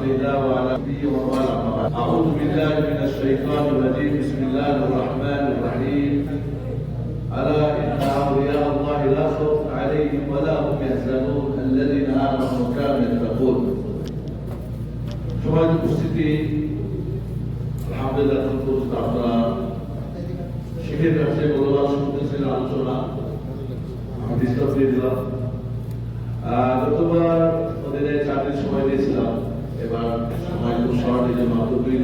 رسول الله وعلى نبيه ومن والاه أعوذ بالله من الشيطان الرجيم بسم الله الرحمن الرحيم ألا إن أولياء الله لا خوف عليهم ولا هم يحزنون الذين آمنوا وكانوا يتقون সমাজ উপস্থিতি আলহামদুলিল্লাহ সন্তুষ্ট আপনারা শিখের কাছে বলবার শুনতেছেন আলোচনা আমি ডিস্টার্ব দিয়ে দিলাম আহ, গতবার ওদের চাকরির সময় দিয়েছিলাম এবার খুব শর্ট এই জন্য অত দুই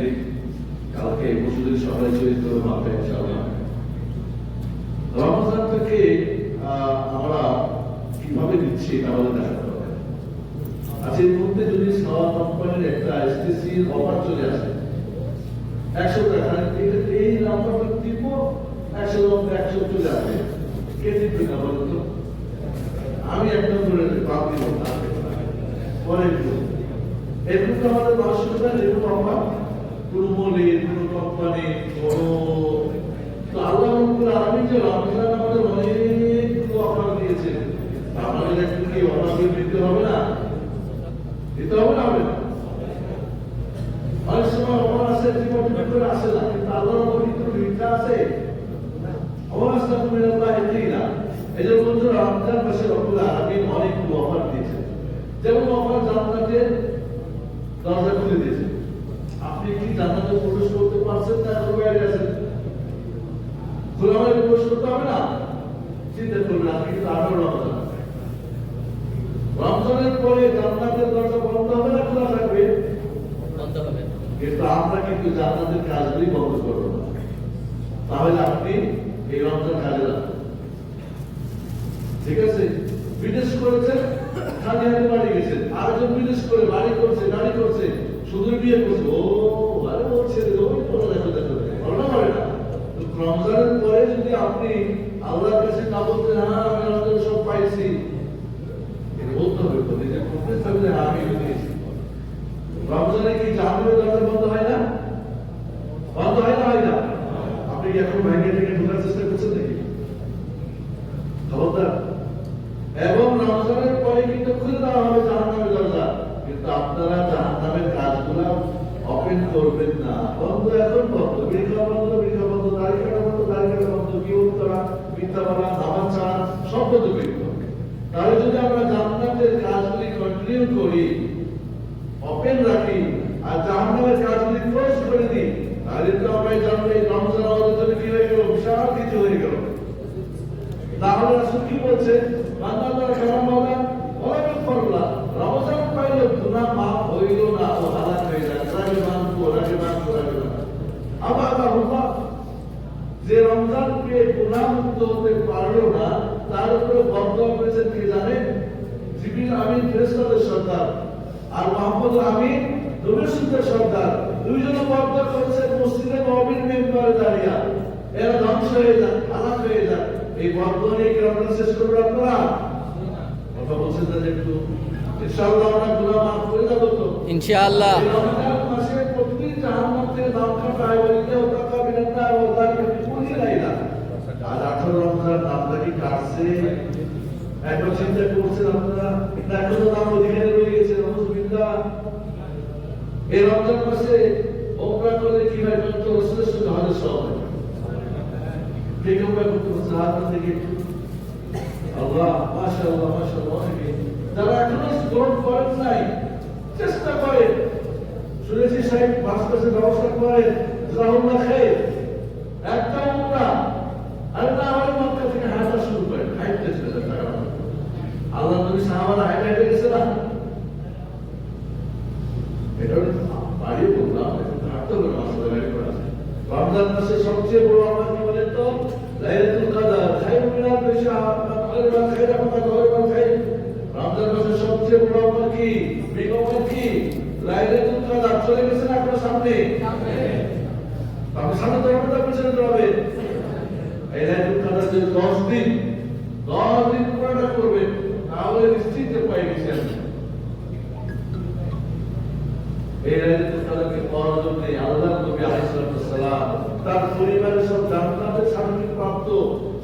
কালকে পশুদের সবাই চরিত্র মাপে ইনশাআল্লাহ রমজান থেকে আমরা কীভাবে দিচ্ছি এটা আমাদের হবে। আচ্ছা এর মধ্যে যদি সাওয়া কোম্পানির একটা এসটিসি অফার চলে আসে, একশো টাকা এই নাম্বারটা দিব, একশো একশো চলে আসবে কে দিবে না বলুন তো আমি এক নম্বরে বাদ দিব পরে দিব এরকম তো আমাদের অসুবিধা এরকম অফার কোনো কোনো কোম্পানি কোনো তো আল্লাহ রব্বুল আলামিন যে রমজান আমাদের অনেকগুলো অফার দিয়েছেন আমাদের একটু কি অফার দিতে হবে না? দিতে হবে না অনেক সময় অমর আছে, জীবন করে আসে না, কিন্তু উপর কিন্তু ভিড়টা আছে। অমর আসলে তুমি আল্লাহ এতেই না। এই যে বন্ধুরা, রমজান মাসে রব্বুল আলামিন অনেকগুলো অফার দিয়েছেন। যেমন অফার জান্নাতের দরজা খুলে দিয়েছে। আপনি কি জান্নাতে প্রবেশ করতে পারছেন না এখন বাইরে আছেন? খোলামেলা প্রবেশ করতে হবে না? চিন্তা করবেন আপনি কিন্তু আঠারো রমজান রমজানের পরে জান্নাতের দরজা বন্ধ হবে না খোলা থাকবে? কিন্তু আমরা কিন্তু জান্নাতের কাজগুলি বন্ধ করব না। তাহলে আপনি এই রমজান কাজে লাগান ঠিক আছে? বিদেশ করেছেন খালি হাতে বাড়ি গেছেন। আরেকজন বিদেশ করে বাড়ি করছে, গাড়ি করছে শুধু বিয়ে করছে। ও, আরে ও ছেলে ওই কোনো দেখো দেখো। ভালো না। না রমজানের পরে যদি আপনি আল্লাহর কাছে না বলতে হ্যাঁ আমি রমজান সব পাইছি। বলতে হবে তো নিজের কনফিডেন্স থাকলে হ্যাঁ আমি পেয়েছি রমজানে কি জাহান্নামের দরজা বন্ধ হয় না? বন্ধ হয় না হয় না? আপনি কি এখন ভেঙে থেকে ঢোকার চেষ্টা করছেন নাকি? খবরদার। এবং রমজানের কিন্তু খুলে দেওয়া হবে জাহান্নামের দরজা। কিন্তু আপনারা জাহান্নামের কাজগুলো ওপেন করবেন না। বন্ধ, এখন বন্ধ। বৃক্ষা বন্ধ বৃক্ষা বন্ধ, দাড়ি বন্ধ দাড়ি বন্ধ, কি করা মিথ্যা বলা নামাজ ছাড়া সব বন্ধ তাহলে যদি আমরা জান্নাতের কাজগুলি কন্টিনিউ করি ওপেন রাখি, আর জাহান্নামের কাজগুলি ক্লোজ করে দিই, তাহলে তো আমরা জানব এই রমজান আমাদের কি হয়ে গেল? বিশাল কিছু হয়ে গেল। তাহলে রাসূল কি বলছে? বান্দা তার কালাম বলা বলা করলা রমজান পাইল গুনাহ মাফ হইল না ও হালাক হয়ে যায় রাগে মান কো রাগে মান কো রাগে মান আবার আল্লাহ যে রমজান পেয়ে গুনাহ মুক্ত হতে পারল না তার উপরে বদয়া করেছেন কে জানেন জিবিল আমিন ফেরেশতাদের সর্দার। আর মোহাম্মদ আমিন নবীর সর্দার। দুইজনে বদয়া করেছেন মসজিদে নবীর মেম্বারে দাঁড়িয়ে। এরা ধ্বংস হয়ে যান হালাক হয়ে যান এই বদয়া নিয়ে কি রমজান শেষ করবে আপনারা? কথা বলছেন না একটু। ইনশাআল্লাহ আমরা গুনাহ মাফ করে যাব তো। ইনশাআল্লাহ। রমজান মাসে প্রতিদিন জাহান্নাম থেকে ধাক্কা পায় বলিতে ও টাকা বিনান্না ও লাইলা আজ আঠারো রমজান নামটা কি কাটছে এখন চিন্তা করছেন আপনারা? এখনও নাম অধিকারে রয়ে গেছে রহমতুল্লাহ এই রমজান মাসে ওমরা করলে কি হয় কত রসুলের সঙ্গে সব কে ওমরা করতে পারছে হাত থেকে? আল্লাহ, মাশাআল্লাহ মাশাআল্লাহ, অনেকে। যারা এখনও গ্রহণ করেন নাই, চেষ্টা করেন। শুনেছি সাহেব পাঁচ মাসের ব্যবস্থা করেন জাহুল্লাহ খাই একটা উমরা আর না হয় মক্কা থেকে হাঁটা শুরু করেন হাইটে চলে যান টাকা পাঠান। আল্লাহ নবী সাহাবারা হাইটে হাইটে গেছে না এটা বাড়ি বললাম হাঁটতে হবে না আসলে গাড়ি করা আছে রমজান মাসে সবচেয়ে বড় আমার কি বলেন তো লাইলাতুল কদর খায়রুম মিনাল বিশার খায়রুম খায়রুম খায়রুম খায়রুম রমজান মাসের সবচেয়ে বড় আমার কি বিগমন কি লাইলাতুল কদর চলে গেছে না আপনার সামনে আপনি সামনে তো হবে পিছনে তো হবে এই লাইলাতুল কদর যে 10 দিন 10 দিন পুরোটা করবেন তাহলে নিশ্চিত পাই গেছেন এই লাইলাতুল কদরকে পাওয়ার জন্য আল্লাহর নবী আলাইহিস সালাম তার পরিবারের সব জান্নাতের সার্টিফিকেট প্রাপ্ত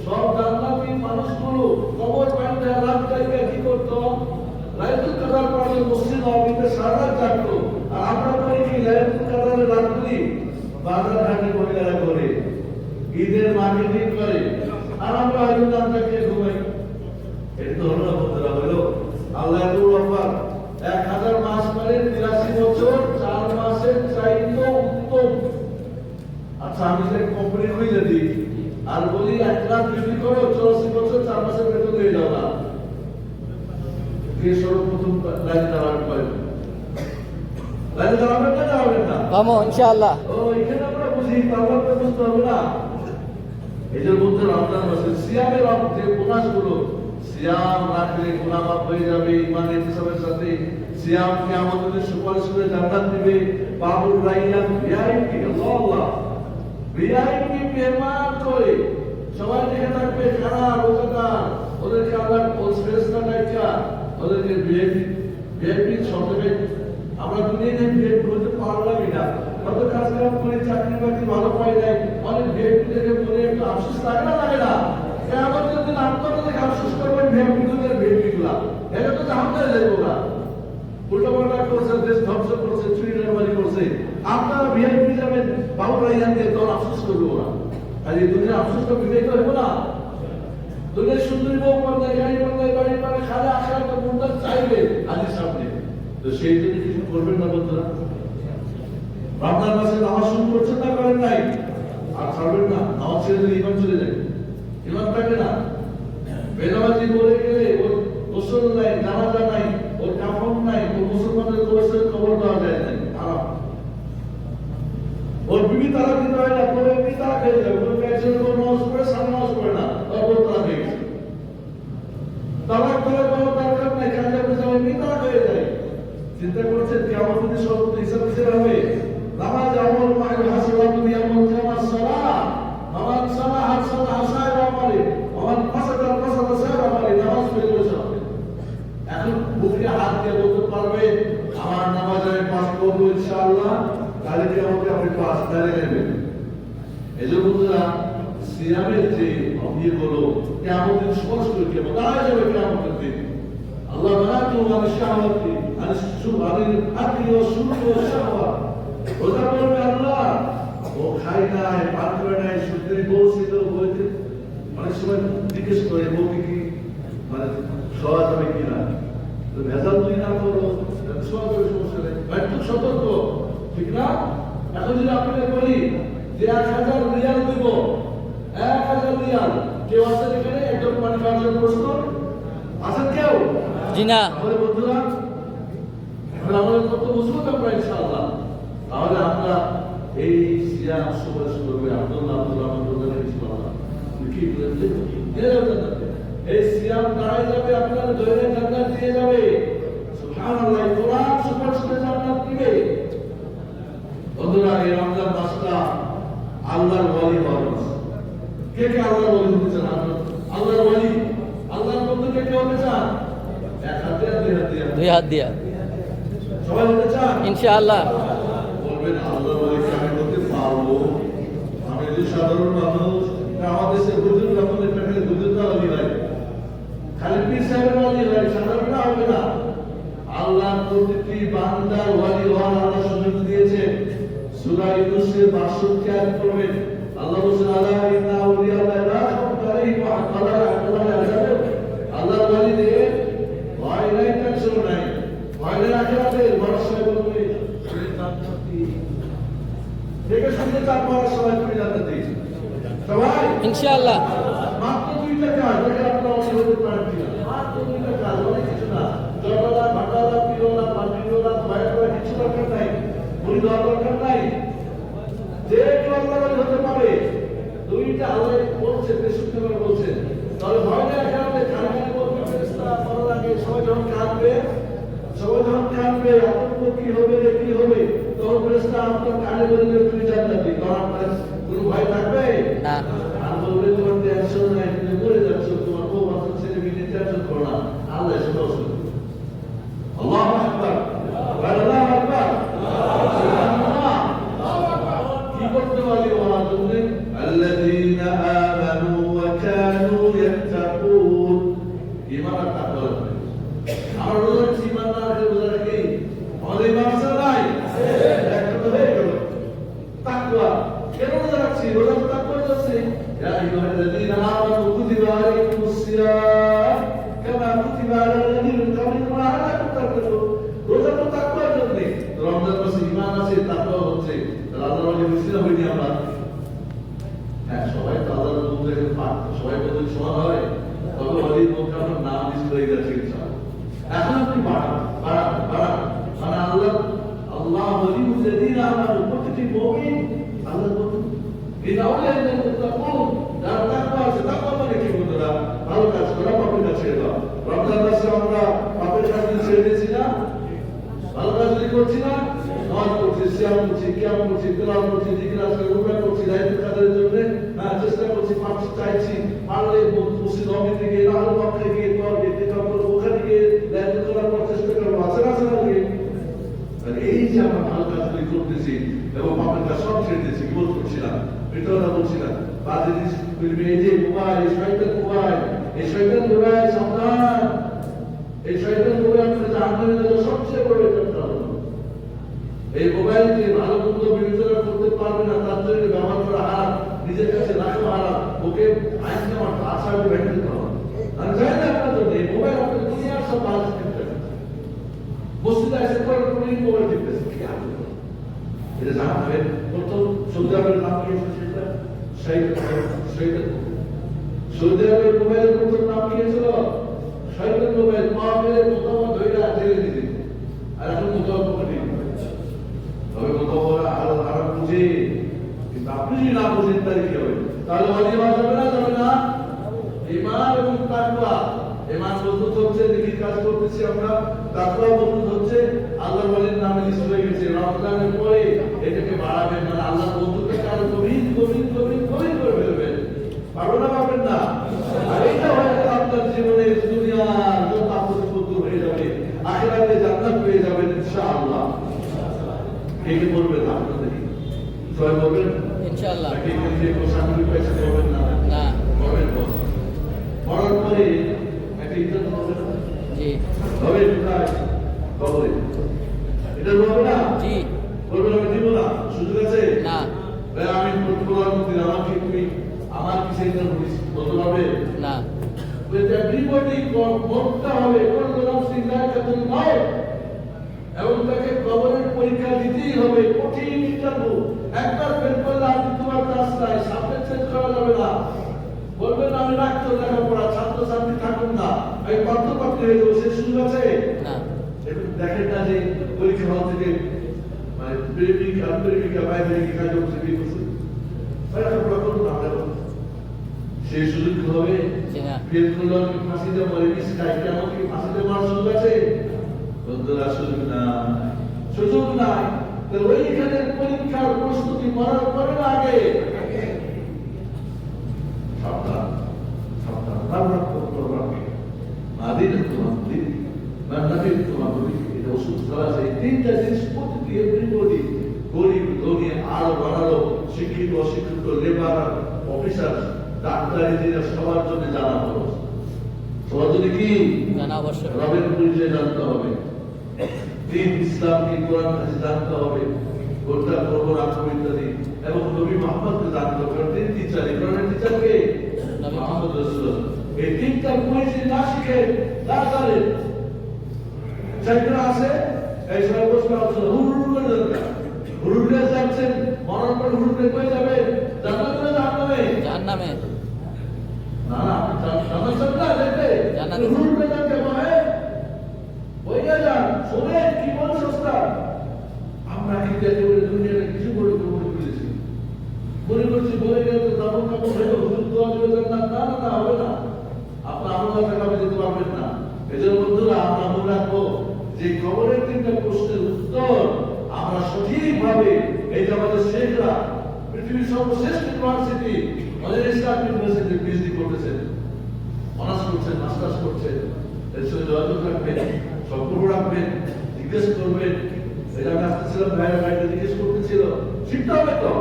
সব জান্নাতি মানুষগুলো কবর পাইতে পড়ার মসজিদ আর আমরা কি বাজার ঘাটে মহিলারা করে মার্কেটিং করে। আর আমরা হয়তো এটা তো হলো না বন্ধুরা হলো আল্লাহ এত ব্যাপার এক হাজার মাস মানে তিরাশি বছর চার মাসের চাইতে উত্তম আচ্ছা আমি যে কোম্পানি খুলে দিই আর বলি এক লাখ বিক্রি করো চৌরাশি বছর চার মাসের বেতন দিয়ে যাও না কে সর্বপ্রথম লাইন দাঁড়াবে পারে লাইন দাঁড়াবেন না দাঁড়াবেন না পাবো ইনশাআল্লাহ। ও এখানে আমরা বুঝি তারপর তো বুঝতে হবে না এই যে বলতে রমজান মাসে সিয়ামের যে গুনাহগুলো সিয়াম রাখলে গুনাহ মাফ হয়ে যাবে ইমানের হিসাবের সাথে সিয়াম কে আমাদের সুপারিশ করে জান্নাত দিবে বাবুর রাইয়ান ভিআইপি আল্লাহ ভিআইপি মেহমান করে সবাই দেখে থাকবে খানা রোজাদার ওদেরকে আল্লাহ ফেরেশতা ডাইকা ওদেরকে ভিআইপি ভিআইপি শব্দটাই আমরা দুনিয়াতে ভিআইপি বলতে পারলাম না কত কাজ কাম করে চাকরি বাকরি ভালো পাই নাই অনেক ভিআইপি থেকে মনে একটু আফসোস লাগে না লাগে না? কেমন যদি আপনারা দেখে আফসোস করবেন ভিআইপি দুনিয়ার ভিআইপি গুলা এটা তো জাহান্নামে যাইবো না উল্টো পাল্টা করছে, দেশ ধ্বংস করছে, চুরি ডাকাতি করছে। আপনারা ভিআইপি যাবেন বাবু দিয়ে দল আফসোস করবে ওরা। আর এই দুনিয়া আফসোস তো বিদায় করব না। দুনিয়ার সুন্দরী বউ পাল্টায় গাড়ি পাল্টায় বাড়ি পাল্টায় খালে আসার তো চাইবে আজের সামনে। তো সেই জন্য কিছু করবেন না বন্ধুরা রমজান মাসে নামাজ শুরু করছেন না করেন নাই আর ছাড়বেন না নামাজ ছেড়ে দিলে ইমান চলে যায় ইমান থাকে না বেনামাজি বলে গেলে ওর গোসল নাই জানাজা নাই ওর কাফন নাই ওর মুসলমানের গোসলের খবর দেওয়া যায় নাই আরাম ওর বিবি তারা দিতে হয় না পরে বিবি তারা খেয়ে যাবে ওর ক্যান্সার কোনো নামাজ পড়ে সামনে নামাজ পড়ে না তার বউ তারা খেয়ে গেছে তালাক তালাক কোনো দরকার নাই কাজে আপনি যাবেন বিবি তারা হয়ে যায় চিন্তা করছেন কেমন যদি সর্বত হিসাব হিসেবে হবে নামাজ আমল মায়ের হাসিলা তুমি আমল কামা সালাহ নামাজ সালাহ সালাহ সাহেব আমলে আমার ফাসাদা ফাসাদা সাহেব আমলে নামাজ পড়ে বসে হবে এখন বুকে হাত দিয়ে বলতে পারবে আমার নামাজ আমি পাস করব ইনশাআল্লাহ কালকে আমাকে আপনি পাস তাহলে নেবেন এই যে বন্ধুরা সিয়ামের যে ইয়েগুলো কেমন দিন স্পষ্ট যাবে কেমন দিন। আল্লাহ বানাতু আন শাহওয়াতি আন সুব আকলি ওয়া শুরবি ওয়া শাহওয়া ওটা বলবে আল্লাহ। ও খায় নাই, পান করে নাই সুন্দরী বউ ছিল বলতে অনেক সময় জিজ্ঞেস করে বউকে কি মানে খাওয়া যাবে কিনা তো ভেজাল তুই না করো শোয়া যাবে সমস্যা নেই। একটু সতর্ক। ঠিক না? এখন যদি আপনাকে বলি যে এক হাজার রিয়াল দিব, এক হাজার রিয়াল কেউ আছে এখানে একজন পানি খাওয়ার জন্য আছেন কেউ জি না তাহলে বন্ধুরা আমরা আমাদের কত বুঝব আমরা ইনশাআল্লাহ তাহলে আমরা এই সুপারিশ করবে আব্দুল্লাহ। কি সিয়াম দাঁড়ায় যাবে আপনার জান্নাত দিয়ে যাবে সুবহানাল্লাহ কোরআন সুপারিশ করে জান্নাত দিবে বন্ধুরা এই রমজান মাসটা আল্লাহর ওয়ালি হওয়ার মাস কে কে আল্লাহর ওয়ালি হতে চান? আল্লাহর ওয়ালি আল্লাহর বন্ধু কে কে হতে চান? এক হাতে আর দুই হাতে দুই হাত দিয়া। সবাই হতে চান? ইনশাআল্লাহ। বলবেন আল্লাহর ওয়ালিকে আমি হতে পারব? আমি যে সাধারণ মানুষ আমাদের সে হুজুর আমাদের খালি হুজুরটা ওয়ালি হয় খালি পীর সাহেবের ওয়ালি হয় সাধারণটা হবে না। আল্লাহ প্রতিটি বান্দার ওয়ালি হওয়ার আল্লাহ সুযোগ দিয়েছেন সূরা ইউনূসের 62 আয়াত পড়বেন। ইনশাআল্লাহ মাত্র দুইটা কাজ দেখে আপনারা হতে পারেন কিনা মাত্র দুইটা কাজ অনেক কিছু না জগলা ভাটালা পিরোলা পাটিরোলা কিছু দরকার নাই বলি দরকার নাই যে হতে পারে দুইটা আল্লাহ বলছে তেষট্টি করে বলছে। তাহলে ভয় না খালি খালি বলবে ফেরেস্তা করা লাগে সবাই যখন কাঁদবে সবাই যখন কাঁদবে আতঙ্ক কি হবে রে কি হবে তখন ফেরেস্তা আপনার কানে বলবে তুমি জান্নাতি তখন আপনার কোনো ভয় থাকবে? না। আর বলবে তোমার টেনশন নাই তুমি মরে যাচ্ছ তোমার বউ বাচ্চা ছেলে মেয়ে টেনশন করো না। করছি না, নামাজ পড়ছি, সিয়াম করছি কিয়াম করছি তেলাওয়াত করছি জিকির আজকাল রোজা করছি, দায়িত্ব কাজের জন্য চেষ্টা করছি, পারছি, চাইছি। পারলে মসজিদ নবীতে গিয়ে লাল পক্ষে গিয়ে তোর গিয়ে টেকা করব, ওখানে গিয়ে দায়িত্ব করার পর চেষ্টা করব। আছে না আছে না এই যে আমরা ভালো কাজগুলি করতেছি এবং পাপের কাজ সব ছেড়ে দিয়েছি, কি বলছিলাম এটা বলছিলাম বাজে জিনিস এই যে মোবাইল এই শয়তান মোবাইল এই শয়তান মোবাইল সাবধান। এই শয়তান মোবাইল আপনার জাহান্নামে সবচেয়ে বড় একটা হলো এই মোবাইলকে ভালো মন্দ বিবেচনা করতে পারবে না, তার জন্য ব্যবহার করা হারাম, নিজের কাছে রাখা হারাম, ওকে আইন নেওয়ার আশা ভেঙে দিতে হবে আর জানি না আপনার জন্য, এই মোবাইল আপনার দুনিয়ার সব করতে মসজিদে এসে পরে কোনো মোবাইল টিপতেছে কি আনন্দ এটা জানা হবে প্রথম সৌদি আরবের নাম কি সেটা? শৈতান শৈতান সৌদি আরবের মোবাইলের প্রথম নাম কি ছিল শৈতান মোবাইল মেরে মোতামত ধরে জেলে দিতে আর এখন মোতামত তবে মোতামত আর বুঝে কিন্তু আপনি যদি না বুঝেন তাহলে কি হবে? তাহলে অজিব যাবে না যাবে না? ইমান এবং তাকওয়া। ইমান মজবুত হচ্ছে, দেখি কাজ করতেছি আমরা। তাকওয়া মজবুত হচ্ছে আল্লাহ বলেন নামে লিস্ট হয়ে গেছে। রমজানের পরে এটাকে বাড়াবেন মানে আল্লাহ বন্ধুকে আরও গভীর গভীর গভীর গভীর করে ফেলবেন। পারব না, পারবেন না? আর হয়ে গেলে আপনার জীবনে দুনিয়ার যত আপদ হয়ে যাবে, আখিরাতে জান্নাত পেয়ে যাবেন, ইনশাআল্লাহ। কে বলবেন আপনাদের সবাই বলবেন ইনশাআল্লাহ কে কে যে কোশাকুরি পেয়েছে বলবেন না না বলবেন বল মরার পরে একটা ইজ্জত হবে না? জি হবে কোথায় কবরে এটা বলবে না জি বলবে আমি দিব না সুযোগ আছে না ভাই, আমি প্রধানমন্ত্রী আমাকে তুমি আমার কি সেন্টার করিস বলতে পারবে না with everybody মরতে হবে কোন নাম সিংহায় কাতুল নয় এবং তাকে কবরের পরীক্ষা দিতেই হবে কঠিন ইন্টারভিউ একবার ফেল করলে আর দ্বিতীয়বার চান্স নাই সাবজেক্ট চেঞ্জ করা যাবে না বলবেন না, আমি রাখতে লেখাপড়া ছাত্র ছাত্রী থাকুন না আমি পাঠ্য পাঠ্য হয়ে যাব সে সুযোগ আছে না এখন দেখেন না যে পরীক্ষা হল থেকে মানে প্রেমিকা প্রেমিকা বাইরে গিয়ে কাজ করছে বিয়ে করছে ভাই লেখাপড়া করুন না আমরা সেই সুযোগ কি হবে জি না ফেল করলে আমি ফাঁসিতে মরে গেছি তাই কি আমাকে ফাঁসিতে মারার সুযোগ আছে? বন্ধুরা সুযোগ নাই। ওইখানে পরীক্ষার প্রস্তুতি মরার পরে আগে। সাবধান সাবধান। বারবার করব মাদিন তোমার দিন মান্নাবিন তোমার এটা ওষুধ খাওয়া আছে তিনটা জিনিস প্রতিটি এভরিবডি গরিব ধনী আরও বাড়ালো শিক্ষিত অশিক্ষিত লেবার অফিসার ডাক্তার ইঞ্জিনিয়ার সবার জন্য জানা হলো সবার কি? জানা আবশ্যক। রবের পরিচয় জানতে হবে। দিন ইসলাম কি কোরআন হাদিস জানতে হবে। গোটা করব রাখব ইত্যাদি। এবং নবী মোহাম্মদকে জানতে হবে। তিনি টিচার এই টিচার কে? মোহাম্মদ রাসূলুল্লাহ। এই তিনটা পরিচয় না শিখে না জানে আছে। এই আছে। হুড় করে দরকার হুড় করে যাচ্ছেন মরার পর হুড় করে কই যাবে জান্নাত না জাহান্নামে জাহান্নামে না না জান্নাত সব না দেখবে জান্নাতে হুড় করে যাচ্ছে ভাই বইয়া যান শোনেন কি বলছে ওস্তাদ আমরা কি একেবারে দুনিয়াতে কিছু বড় করে ফেলেছি মনে করছি বলে গেলে তো দামন কাপড় হয়ে হুজুর দোয়া দেবে জান্নাত না না না হবে না আপনি আমার কাছে যেতে পারবেন না এজন্য বন্ধুরা আমরা মনে রাখব যে কবরের তিনটা প্রশ্নের উত্তর আমরা সঠিকভাবে এই যে আমাদের শেখরা পৃথিবীর সর্বশ্রেষ্ঠ ইউনিভার্সিটি আমাদের ইসলাম ইউনিভার্সিটি পিএইচডি করতেছেন অনার্স করছেন মাস্টার্স করছেন এর সঙ্গে যোগাযোগ রাখবেন সম্পর্ক রাখবেন জিজ্ঞেস করবেন এটা আমি আসতেছিলাম ভাইয়ের বাড়িতে জিজ্ঞেস করতেছিল শিখতে হবে তো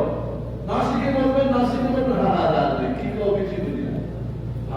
না শিখে বলবেন না শিখে বলবেন হ্যাঁ হ্যাঁ হ্যাঁ কি কাউ কিছু বুঝি না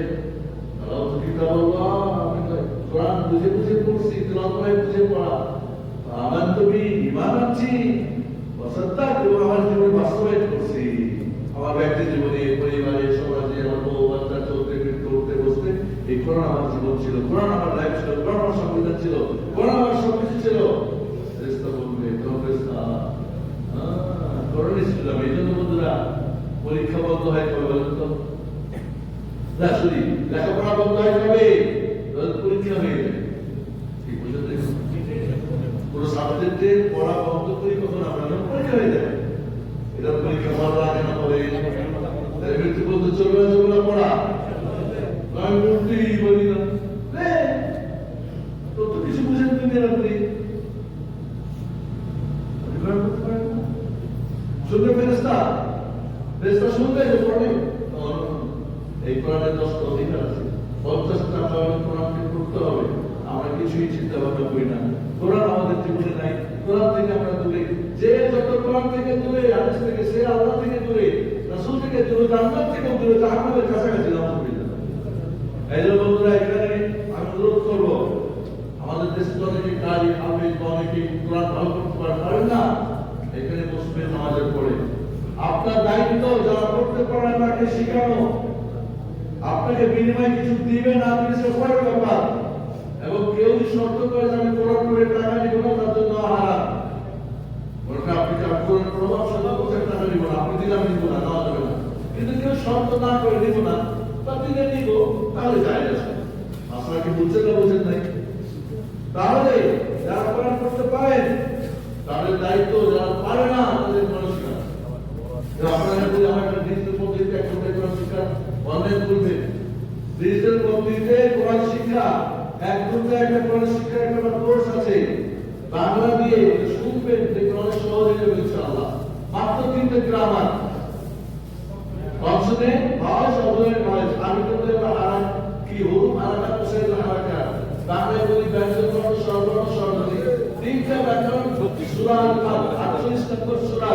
বুঝে পড়া। আমার তো বি ইমান আছি? আমার জীবনে বাস্তবায়ন করছি। আমার ব্যক্তি জীবনে, পরিবারে, সমাজে, আমার বউ চলতে বসতে, এই কোরআন আমার জীবন ছিল। কোরআন আমার লাইফ ছিল। কোরআন আমার সংবিধান ছিল। কোরআন আমার সবকিছু ছিল। পরীক্ষা বন্ধ হয় কবে বলেন তো? লেখাপড়া বন্ধ হয় কবে যখন পরীক্ষা হয়ে যায় কি বুঝতে পেরেছেন? পুরো সাবজেক্টে পড়া বন্ধ করি কখন আমরা যখন পরীক্ষা হয়ে যায় এটা পরীক্ষা ভালো লাগে না পরে তাই মৃত্যু বলতে চলবে না চলবে না পড়া আমি উঠতেই বলি না রে, তোর তো কিছু বুঝেন তুমি আপনি অধিকার করতে পারেন না। শুনবে ফেরেস্তা ফেরেস্তা শুনবে যে পড়ে No, no, no. এই কোরআনের দশটা অধিকার আছে পঞ্চাশটা কারণে কোরআনকে পড়তে হবে আমরা কিছুই চিন্তা ভাবনা করি না কোরআন আমাদের জীবনে নাই কোরআন থেকে আমরা দূরে যে যত কোরআন থেকে দূরে হাদিস থেকে সে আল্লাহ থেকে দূরে রাসূল থেকে দূরে জান্নাত থেকে দূরে, জাহান্নামের কাছাকাছি নামাজ পড়ি না এই বন্ধুরা, এখানে আমি অনুরোধ করব, আমাদের দেশে তো অনেকে কারি হাফিজ বা অনেকে কোরআন ভালো করতে পারে, পারেন না? এখানে বসবে নামাজের পড়ে আপনার দায়িত্ব যারা করতে পারে তাকে শেখানো। আপনাকে বিনিময়ে কিছু দিবে না দিবে সে পরের ব্যাপার। এবং কেউ শর্ত করে যে আমি কোরআন পড়ে টাকা নিব না, তার জন্য হারাম। বলতে আপনি কোরআন প্রভাব সদা বছর টাকা নিব না? আপনি দিলে নিব না নেওয়া যাবে না। কিন্তু কেউ শর্ত না করে নিব না তা দিলে নিব তাহলে যায় আছে আপনারা কি বুঝছেন না বুঝেন নাই? তাহলে যারা কোরআন করতে পারেন, তাদের দায়িত্ব যারা পারে না, তাদের মানুষ না আপনারা যদি আমার একটা ডিজিটাল পদ্ধতিতে একটা কোরআন শিক্ষা অনলাইন করবেন ডিজিটাল পদ্ধতিতে কোরআন শিক্ষা, এক ঘণ্টা একটা কোরআন শিক্ষার একটা কোর্স আছে। বাংলা দিয়ে শুনবেন দেখবেন অনেক সহজ হয়ে যাবে ইনশাআল্লাহ। মাত্র তিনটে গ্রামার কনসোনে ভাও শব্দের নয় আমি তো বলে হারাম কি হুকুম হারাকা কোসের হারাকা বাংলায় বলি ব্যঞ্জন স্বরবর্ণ স্বরধ্বনি তিনটা ব্যাকরণ সূরা আল-কাদ 48 নম্বর সূরা।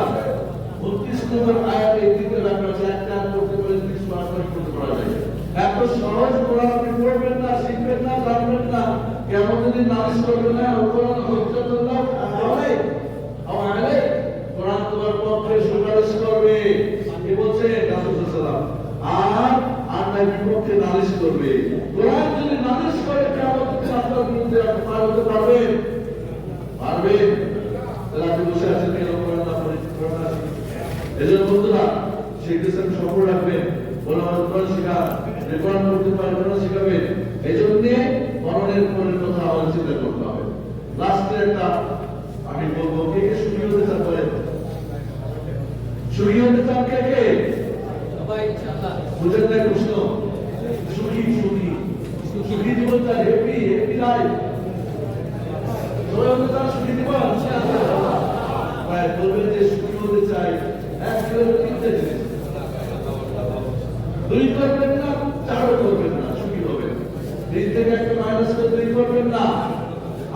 29 নম্বর আয়াতে, এই তিনটা ব্যাকরণ আছে। একটা আর পারে 30 বার করে পারা যায়। এত সহজ কোরআন আপনি পড়বেন না, শিখবেন না, জানবেন না। কেমন যদি নালিশ করবেন না কোরআন হজ্জাতুল্লাহ আলাই আও আলাই কোরআন তোমার পক্ষে সুপারিশ করবে। কি বলছে? রাসূলুল্লাহ আর আর বিপক্ষে নালিশ করবে? কোরআন যদি নালিশ করে বিরুদ্ধে আপনি হতে পারবেন। পারবেন আপনি বসে আছেন কেন? কোরআন না পড়ে, কোরআন না এজন্য বন্ধুরা রাখবেন। আমাদের কোরআন শেখা, যে কোরআন পড়তে পারে কোরআন শেখাবেন। এই জন্যে মরণের পরের কথা আমাদের চিন্তা করতে হবে লাস্টে একটা আমি বলব কে কে সুখী হতে চান বলেন সুখী হতে চান কে কে সবাই ইনশাআল্লাহ বুঝেন না প্রশ্ন সুখী সুখী সুখী জীবন চাই হ্যাপি হ্যাপি লাইফ সবাই হতে চান সুখী জীবন ভাই বলবেন যে সুখী হতে চাই এক করে তিনটে জিনিস দুই করবেন না চারও করবেন না সুখী হবেন তিন থেকে একটা মাইনাস করে দুই করবেন না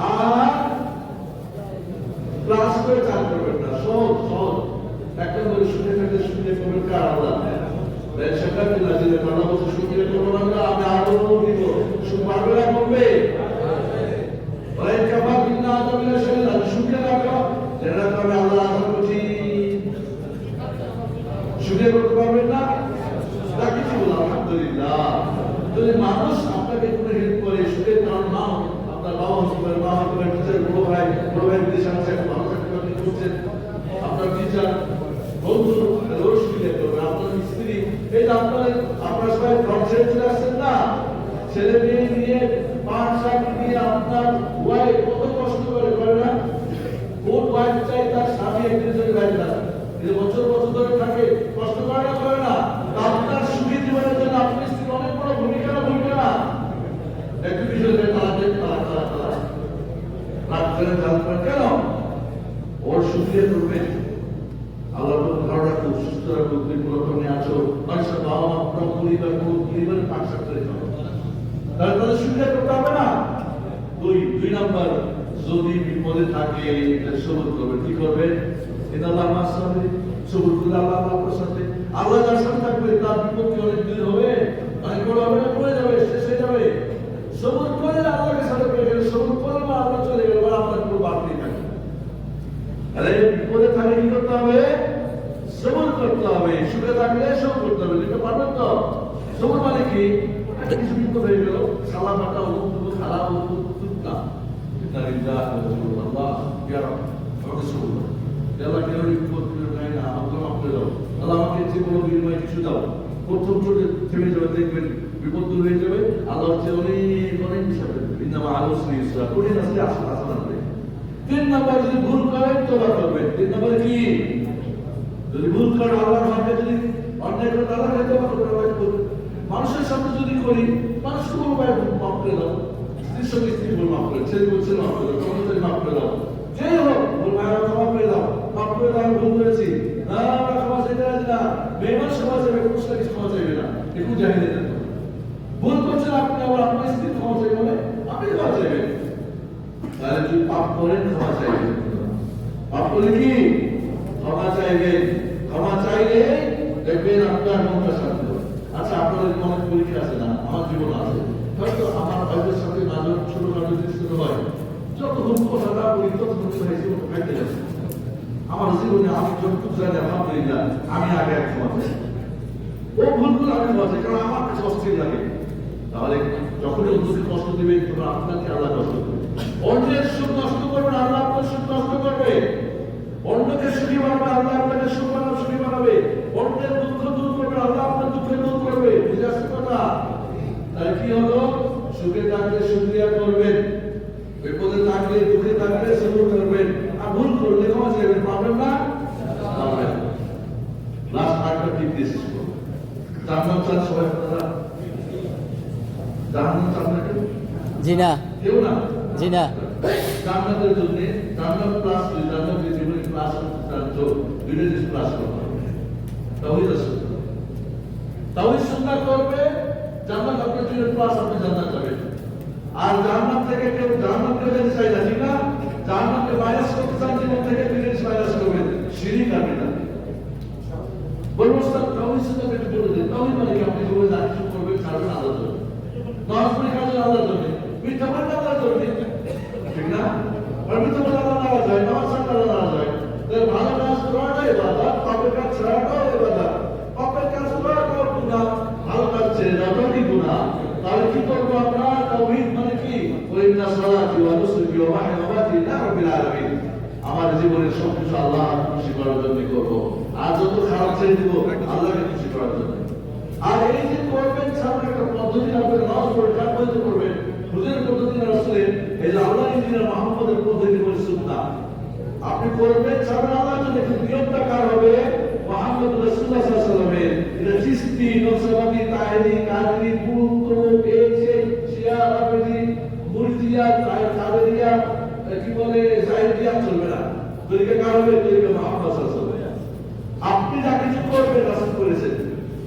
আর প্লাস করে চার করবেন না সহজ সহজ এক নম্বরে শুনে থাকলে শুনে করবেন কার আল্লাহ তাই সেটা কি না যে নানা বছর শুকিয়ে করব না আমি আরও দিব সুখ রাখো যেটা তবে আল্লাহ আদর করছি শুকিয়ে করতে পারবেন না তা কিছু বলো আলহামদুলিল্লাহ যদি মানুষ আপনাকে কোনো হেল্প করে সুখের কারণ না হোক, আপনার বাবা হতে পারে মা হতে পারে টিচার বড় ভাই বড় ভাই বিদেশে আছে একটা ভালো চাকরি বাকরি করছেন আপনার টিচার বন্ধু রোজ সুবিধা করবে আপনার স্ত্রী এই যে আপনার আপনার সবাই কনসেপ্ট চলে আসছেন না ছেলে মেয়ে নিয়ে পাঁচ সাত নিয়ে আপনার ওয়াইফ কত কষ্ট করে করে না কোন ওয়াইফ চাই তার স্বামী একদিন যদি বাইরে থাকে কিন্তু বছর বছর ধরে থাকে কষ্ট করে না করে না তা আপনার সুখী জীবনের জন্য আপনার স্ত্রীর অনেক বড় ভূমিকা না ভূমিকা না একটু বিষয় করে তারা দেন তারা তারা তারা রাগ করে জানবেন কেন ওর সুখে করবে আল্লাহ তোমাকে ভালো রাখুক সুস্থ রাখুক তুমি পুরোক্রমে আছো মানুষের বাবা মা পুরো পরিবার পুরো পরিবারের পাশে করে চলো তাহলে তাদের সুবিধা করতে হবে না দুই দুই নাম্বার যদি বিপদে থাকে এটা সবুর করবে কি করবে এটা আল্লাহ আমার সাথে সবুর করলে আল্লাহ আপনার সাথে আল্লাহ যার সাথে থাকবে তার বিপত্তি অনেক দূর হবে অনেক বড় হবে না পড়ে যাবে শেষ হয়ে যাবে সবুর করে আল্লাহকে সাথে পেয়ে গেলে সবুর করে বা আল্লাহ চলে গেলে বা আপনার পুরো বাড়তেই থাকে আরে বিপদে থাকলে কি করতে হবে সবুর করতে হবে সুখে থাকলে সব করতে হবে যেটা পারবেন তো সবুর মানে কি একটা কিছু বিপদ হয়ে গেল সালা মাটা উদ্ভুত খারাপ উদ্ভুত না ইন্না ইলাইহি আল্লাহ ইয়া রাব আমাকে সবুর করো। ইয়া আল্লাহ কেন বিপদ নাই না মাফ করে দাও আল্লাহ আমাকে কোনো বিনিময়ে কিছু দাও প্রথম চোটে থেমে যাবে দেখবেন বিপদ দূর হয়ে যাবে আল্লাহ হচ্ছে অনেক অনেক বিষয় ইন্নামা আলোচনা ইসরা কঠিন আসলে আসলে আসলে আসবে তিন নাম্বার যদি ভুল করেন তোবা করবেন তিন নাম্বার কি যদি ভুল করেন আল্লাহর সামনে যদি অন্যায় করেন আল্লাহর কাছে তোবা করবেন মানুষের সামনে যদি করি মানুষ কোনো ভাই মাফ করে স্ত্রীর সঙ্গে স্ত্রী বল মাফ করে ছেলে বলছে দাও যেই হোক বল ভাই করে দাও মাফ করে দাও আমি ভুল করেছি না আমরা মেহমান ক্ষমা চাইবে না একটু ভুল পাপ করেন পাপ করলে কি ক্ষমা চাইবেন ক্ষমা চাইলে আপনার মনটা আচ্ছা আপনাদের অনেক পরীক্ষা আছে না? আমার জীবন আছে। হয়তো আমার ভাইদের সাথে নাজর ছোট খাটো জিনিস হয় যতক্ষণ কথাটা বলি ততক্ষণ জীবন খাইতে যাচ্ছে। আমার জীবনে আমি যতটুকু জানি, আলহামদুলিল্লাহ, আমি আগে এক চাই ও ভুল করে আমি ক্ষমা কারণ আমার কাছে অস্থির লাগে। তাহলে যখনই অন্যকে কষ্ট দেবে, তখন আপনাকে আল্লাহ কষ্ট করবে অন্যের সুখ নষ্ট করবেন আল্লাহ আপনার সুখ নষ্ট করবে। অন্যকে সুখী বানাবে, আল্লাহ আপনাকে সুখ বানাবে, সুখী বানাবে। অন্যের দুঃখ দূর করবে, আল্লাহ আপনার দুঃখ দূর করবে। বুঝে আসছে কথা? তাহলে কি হলো? সুখে থাকলে শুক্রিয়া করবেন বিপদে থাকলে দুঃখে থাকলে সবুর করবেন। আর ভুল করলে ক্ষমা চাইবেন পাবেন না? পাবেন লাস্ট আরেকটা টিপ দিয়ে শেষ করব জান্নাত চান সবাই আপনারা জান্নাত চান না কেউ? জি না। কেউ না? জি না। জান্নাতের জন্য জান্নাত প্লাস দুই জান্নাত জীবনে প্লাস করতে তো দুইটা জিনিস প্লাস করতে হবে সুন্নাহ তাওহীদ সুন্নাহ করবে আর জান্নাত থেকে কেউ জান্নাত কেউ চাই না। ঠিক না। জান্নাতকে মাইনাস করতে মানে আল্লাহর জন্য। যায় নামাজ ছাড়লে আল্লাহ যায় তাহলে ভালো কাজ করাটাই ইবাদত পাপের কাজ করাটাও গুনাহ ভালো কাজ ছেড়ে দেওয়াটাও কি গুনাহ তাহলে কি করব আমরা তাওহীদ মানে কি ওয়াইন্না সালাতি ওয়া নুসুকি ওয়া মাহয়াতি লিল্লাহি রাব্বিল আলামিন। আমার জীবনের সব আল্লাহ খুশি করার জন্য করব। আর যত খারাপ ছেড়ে দিব আল্লাহকে খুশি করার জন্য আর এই যে করবেন একটা পদ্ধতি করবেন? আপনি করবেন এই সেই শিয়া রাফেজি মুরজিয়া কাদেরিয়া কি বলে জাহিদিয়া চলবে না তরিকা কার হবে তরিকা মোহাম্মদ সাল্লাল্লাহু আপনি যা কিছু করবেন রাসূল করেছেন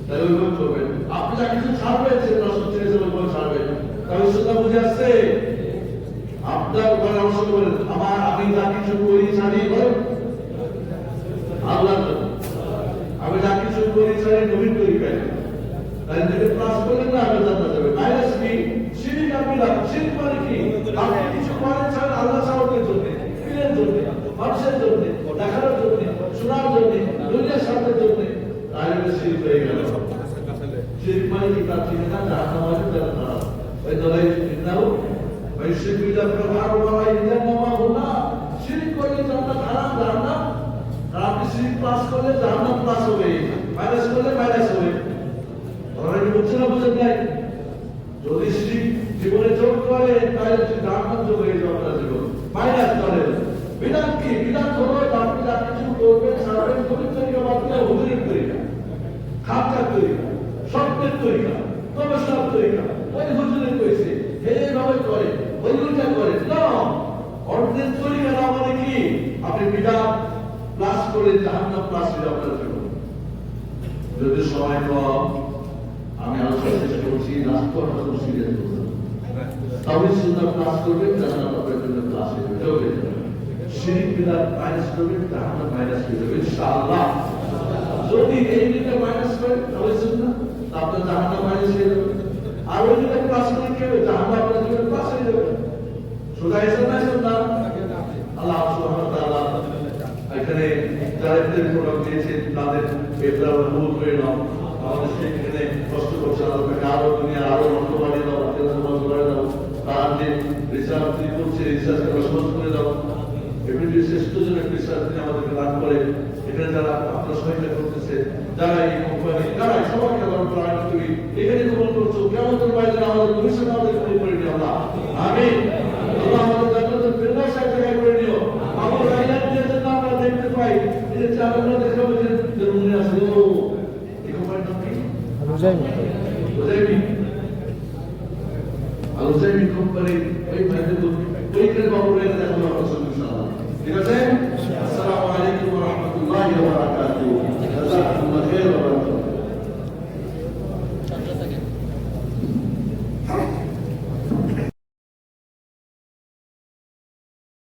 তাহলে ওইভাবে করবেন আপনি যা কিছু ছাড়বেন, সেটা রাসূল ছেড়েছেন ওইভাবে ছাড়বেন তাহলে সেটা বুঝে আসছে আপনার ঘরে অংশ করেন আমার আমি যা কিছু করি ছাড়ি বলেন আল্লাহ আমি যা কিছু করি ছাড়ি নবীন করি পাই তাহলে যদি প্লাস করলেন না আমি জানতে যাবে মাইনাস কি শিরিক আপনি লাভ শিরিক মানে কি আপনি কিছু করেন ছাড়েন আল্লাহ সাহকের জন্য পীরের জন্য মানুষের জন্য দেখানোর জন্য শোনার জন্য দুনিয়ার স্বার্থের জন্য তাহলে এটা শিরিক হয়ে গেল শিরিক মানে কি তার চিনে না জাহান্নাম আছে তারা তারা ওই দলাই চিন্তাও ওই শিরিক বিদাত প্রভাব বাবা ইন্দ্র মামা হোনা শিরিক করলে জান্নাত হারাম জাহান্নাম আর আপনি শিরিক প্লাস করলে জাহান্নাম প্লাস হবে মাইনাস করলে মাইনাস হবে ওরা কি বুঝছে না বুঝেন নাই যদি শিরিক জীবনে যোগ করে তাহলে জাহান্নাম যোগ হয়ে যাবে আপনার জীবন মাইনাস করে বিধান কি বিধান হলো আপনি যা কিছু করবেন ছাড়বেন তুমি তরিকা বাদ দিয়ে হুজুরের তরিকা খাপটার তরিকা, স্বপ্নের তরিকা গবেষণার তরিকা ওই হুজুরের কইছে এইভাবে করে ওই ওইটা করে, না অর্ধের তরিকা না মানে কি? আপনি বিধান প্লাস করে জাহান্নাম প্লাস হয়ে আপনার জীবন। যদি সময় কম আমি আলোচনা চেষ্টা করছি হাজার সিরিয়াস করব তাহলে সুন্দর ক্লাস করবেন, জাহান্নাম আপনার জন্য ক্লাস হয়ে যাবে। শিরিক বিদাত মাইনাস করবেন, জাহান্নাম মাইনাস হয়ে যাবে, ইনশাআল্লাহ। যদি এই মাইনাস করে তাহলে সুন্নাহ তা আপনার জাহান্নাম মাইনাস হয়ে যাবে। আর ওই দুইটা প্লাস করে কি হবে? জাহান্নাম আপনার জীবনে প্লাস হয়ে যাবে। সোজা হিসাব না সুন্নাহ আল্লাহ সুবহানাহু এখানে যারা এদের প্রোগ্রাম দিয়েছেন তাদের এটা ভুল করে নাও। আমাদের সেখানে কষ্ট করছে আল্লাহ আরও দুনিয়া আরও অর্থ বাড়িয়ে দাও আল্লাহ সমাজ বাড়িয়ে দাও। তার যে রিসার্চ তিনি করছে, রিসার্চ করা সহজ করে দাও। এমনি শ্রেষ্ঠ জন একটি রিসার্চ তিনি আমাদেরকে দান করে। এখানে যারা আপনার সহায়তা করতেছে যারা এই কোম্পানি যারা সবাইকে আল্লাহ প্রাণ তুমি এখানে কবল করছ কেমন বাইরে আমাদের ভবিষ্যৎ আমাদের কবল করে নিও আল্লাহ আমিন। আল্লাহ আমাদের ফেরদাউস এক জায়গায় করে নিও। আমার রাইয়াত দিয়ে যেন আমরা দেখতে পাই যে চালানো দেখাবো যে যে মনে আছে ও এই কোম্পানির নাম কি? উজাইমি আর উজাইমি কোম্পানি ওই ভাইদের ওইখানে বাবু দেখাবো আপনার ঠিক আছে?